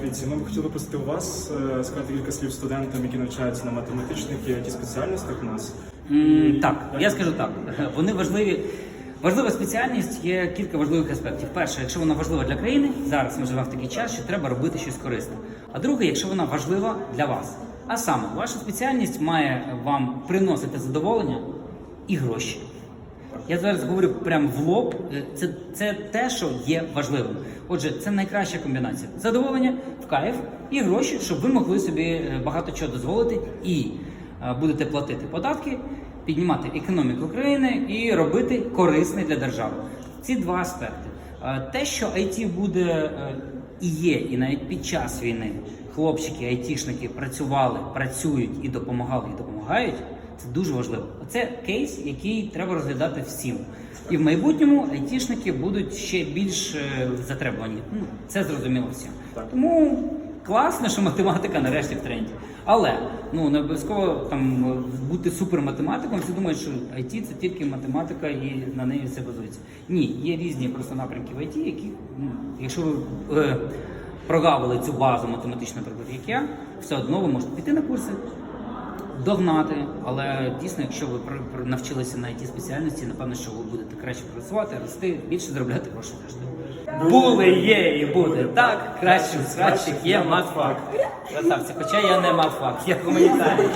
Дивіться, ми б хотіли просити у вас е, сказати кілька слів студентам, які навчаються на математичних і it спеціальностях у нас. М, Так, я скажу так. Вони важливі. Важлива спеціальність є кілька важливих аспектів. Перше, якщо вона важлива для країни, зараз ми живемо в такий час, що треба робити щось корисне. А друге, якщо вона важлива для вас. А саме, ваша спеціальність має вам приносити задоволення і гроші. Я зараз говорю прямо в лоб. Е, Це, це те, що є важливим. Отже, це найкраща комбінація: задоволення в кайф і гроші, щоб ви могли собі е, багато чого дозволити і е, будете платити податки, піднімати економіку країни і робити корисне для держави. Ці два аспекти. Те, що IT буде і є, і навіть під час війни хлопчики, айтішники працювали, працюють і допомагали, і допомагають. Це дуже важливо. Це кейс, який треба розглядати всім. І в майбутньому айтішники будуть ще більш е, затребувані. Ну, це зрозуміло всім. Тому класно, що математика нарешті в тренді. Але ну не обов'язково там е, бути суперматематиком. Всі думають, що IT це тільки математика і на неї все базується. Ні, є різні просто напрямки в IT, які, ну, якщо ви е, прогавили цю базу математичну, наприклад, як я, все одно ви можете піти на курси, догнати, але дійсно, якщо ви навчилися на it спеціальності, напевно, що ви будете краще працювати, рости, більше заробляти гроші теж. Були, є і буде так. Краще з є матфак. Красавці, хоча я не матфак, я гуманітарій.